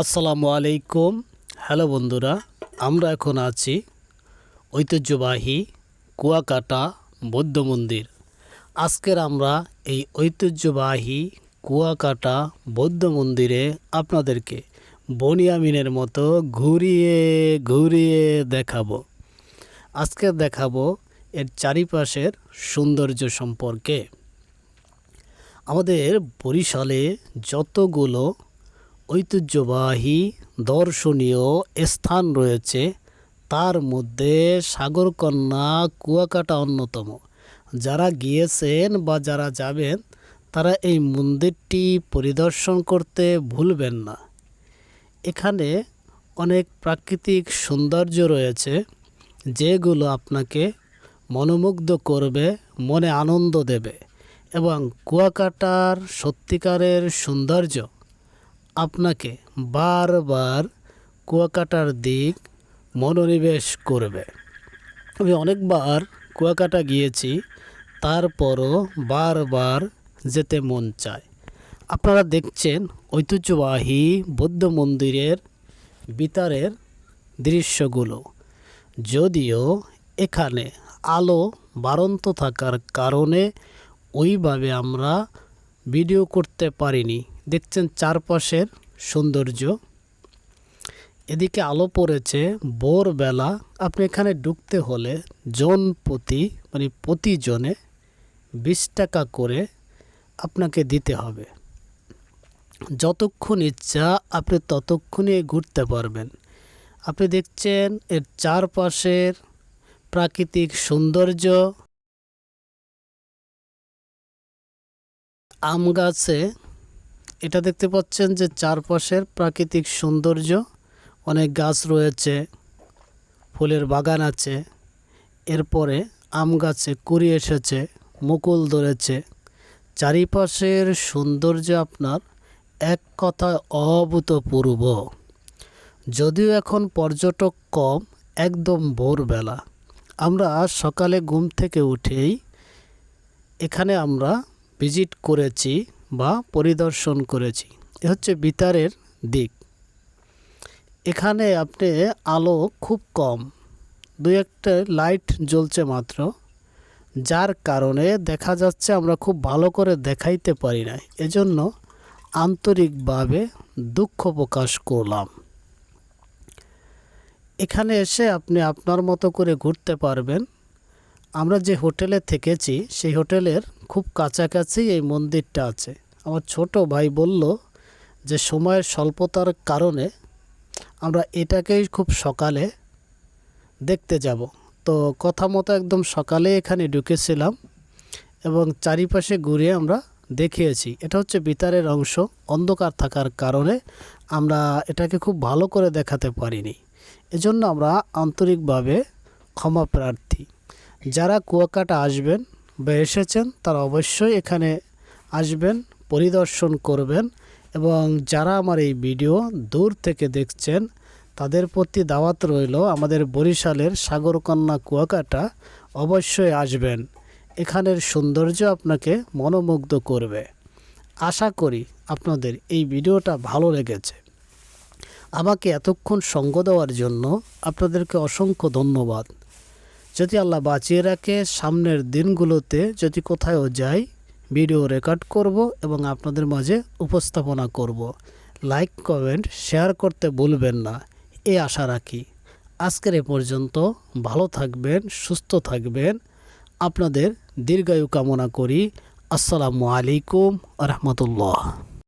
আসসালামু আলাইকুম। হ্যালো বন্ধুরা, আমরা এখন আছি ঐতিহ্যবাহী কুয়াকাটা বৌদ্ধ মন্দির। আজকের আমরা এই ঐতিহ্যবাহী কুয়াকাটা বৌদ্ধ মন্দিরে আপনাদেরকে বনিয়ামিনের মতো ঘুরিয়ে ঘুরিয়ে দেখাবো। আজকে দেখাবো এর চারিপাশের সৌন্দর্য সম্পর্কে। আমাদের বরিশালে যতগুলো ঐতিহ্যবাহী দর্শনীয় স্থান রয়েছে। তার মধ্যে সাগরকন্যা কুয়াকাটা অন্যতম। যারা গিয়েছেন বা যারা যাবেন, তারা এই মন্দিরটি পরিদর্শন করতে ভুলবেন না। এখানে অনেক প্রাকৃতিক সৌন্দর্য রয়েছে, যেগুলো আপনাকে মনোমুগ্ধ করবে, মনে আনন্দ দেবে এবং কুয়াকাটার সত্যিকারের সৌন্দর্য আপনাকে বারবার কুয়াকাটার দিক মনোনিবেশ করবে। আমি অনেকবার কুয়াকাটা গিয়েছি, তারপরও বারবার যেতে মন চায়। আপনারা দেখছেন ঐতিহ্যবাহী বৌদ্ধ মন্দিরের বিতারের দৃশ্যগুলো। যদিও এখানে আলো বাড়ন্ত থাকার কারণে ওইভাবে আমরা ভিডিও করতে পারিনি। দেখছেন চারপাশের সৌন্দর্য। এদিকে আলো পড়েছে ভোরবেলা। আপনি এখানে ঢুকতে হলে জন প্রতি মানে প্রতিজনে বিশ টাকা করে আপনাকে দিতে হবে। যতক্ষণ ইচ্ছা আপনি ততক্ষণে ঘুরতে পারবেন। আপনি দেখছেন এর চারপাশের প্রাকৃতিক সৌন্দর্য। আম গাছে এটা দেখতে পাচ্ছেন যে চারপাশের প্রাকৃতিক সৌন্দর্য, অনেক গাছ রয়েছে, ফুলের বাগান আছে, এরপরে আম গাছে কুড়ি এসেছে, মুকুল ধরেছে। চারিপাশের সৌন্দর্য আপনার এক কথায় অভূতপূর্ব। যদিও এখন পর্যটক কম, একদম ভোরবেলা। আমরা সকালে ঘুম থেকে উঠেই এখানে আমরা ভিজিট করেছি। বা পরিদর্শন করেছি। এ হচ্ছে বিতারের দিক। এখানে আপনি আলো খুব কম। দু একটা লাইট জ্বলছে মাত্র, যার কারণে দেখা যাচ্ছে আমরা খুব ভালো করে দেখাইতে পারি না এজন্য আন্তরিকভাবে দুঃখ প্রকাশ করলাম। এখানে এসে আপনি আপনার মতো করে ঘুরতে পারবেন। আমরা যে হোটেলে থেকেছি, সেই হোটেলের খুব কাছাকাছি এই মন্দিরটা আছে। আমার ছোট ভাই বলল যে, সময়ের স্বল্পতার কারণে আমরা এটাকেই খুব সকালে দেখতে যাব। তো কথা মতো একদম সকালে এখানে ঢুকেছিলাম এবং চারিপাশে ঘুরে আমরা দেখিয়েছি। এটা হচ্ছে বিতারের অংশ, অন্ধকার থাকার কারণে আমরা এটাকে খুব ভালো করে দেখাতে পারিনি। এজন্য আমরা আন্তরিকভাবে ক্ষমা প্রার্থী। যারা কুয়াকাটা আসবেন বা এসেছেন, তারা অবশ্যই এখানে আসবেন। পরিদর্শন করবেন এবং যারা আমার এই ভিডিও দূর থেকে দেখছেন, তাদের প্রতি দাওয়াত রইল আমাদের বরিশালের সাগরকন্যা কুয়াকাটা অবশ্যই আসবেন। এখানের সৌন্দর্য আপনাকে মনোমুগ্ধ করবে। আশা করি আপনাদের এই ভিডিওটা ভালো লেগেছে। আমাকে এতক্ষণ সঙ্গ দেওয়ার জন্য আপনাদেরকে অসংখ্য ধন্যবাদ। যদি আল্লাহ বাঁচিয়ে রাখে, সামনের দিনগুলোতে যদি কোথাও যাই ভিডিও রেকর্ড করব এবং আপনাদের মাঝে উপস্থাপনা করব। লাইক, কমেন্ট, শেয়ার করতে ভুলবেন না। এ আশা রাখি। আজকের এ পর্যন্ত ভালো থাকবেন, সুস্থ থাকবেন। আপনাদের দীর্ঘায়ু কামনা করি। আসসালামু আলাইকুম রহমতুল্লাহ।